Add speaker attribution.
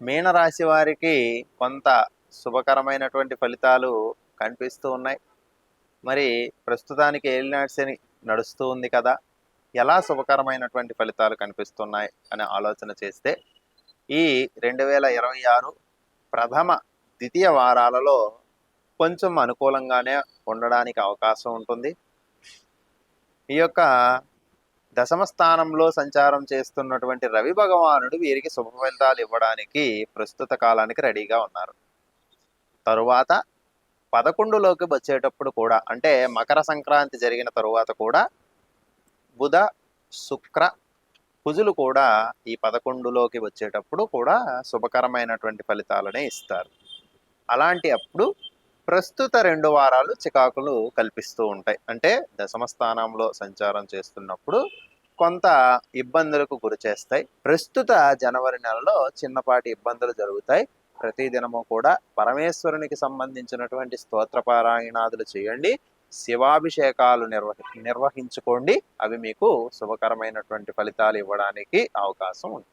Speaker 1: మీనరాశి వారికి కొంత శుభకరమైనటువంటి ఫలితాలు కనిపిస్తూ ఉన్నాయి. మరి ప్రస్తుతానికి ఏలినాడ్సని నడుస్తూ ఉంది కదా ఎలా శుభకరమైనటువంటి ఫలితాలు కనిపిస్తున్నాయి అనే ఆలోచన చేస్తే ఈ రెండు వేల ఇరవై ఆరు ప్రథమ ద్వితీయ వారాలలో కొంచెం అనుకూలంగానే ఉండడానికి అవకాశం ఉంటుంది. ఈ యొక్క దశమ స్థానంలో సంచారం చేస్తున్నటువంటి రవి భగవానుడు వీరికి శుభ ఫలితాలు ఇవ్వడానికి ప్రస్తుత కాలానికి రెడీగా ఉన్నారు. తరువాత పదకొండులోకి వచ్చేటప్పుడు కూడా అంటే మకర సంక్రాంతి జరిగిన తరువాత కూడా బుధ శుక్ర కుజులు కూడా ఈ పదకొండులోకి వచ్చేటప్పుడు కూడా శుభకరమైనటువంటి ఫలితాలనే ఇస్తారు. అలాంటి అప్పుడు ప్రస్తుత రెండు వారాలు చికాకులు కల్పిస్తూ ఉంటాయి. అంటే దశమ స్థానంలో సంచారం చేస్తున్నప్పుడు కొంత ఇబ్బందులకు గురి చేస్తాయి. ప్రస్తుత జనవరి నెలలో చిన్నపాటి ఇబ్బందులు జరుగుతాయి. ప్రతిదినము కూడా పరమేశ్వరునికి సంబంధించినటువంటి స్తోత్ర పారాయణాదులు చేయండి. శివాభిషేకాలు నిర్వహి నిర్వహించుకోండి. అవి మీకు శుభకరమైనటువంటి ఫలితాలు ఇవ్వడానికి అవకాశం ఉంటుంది.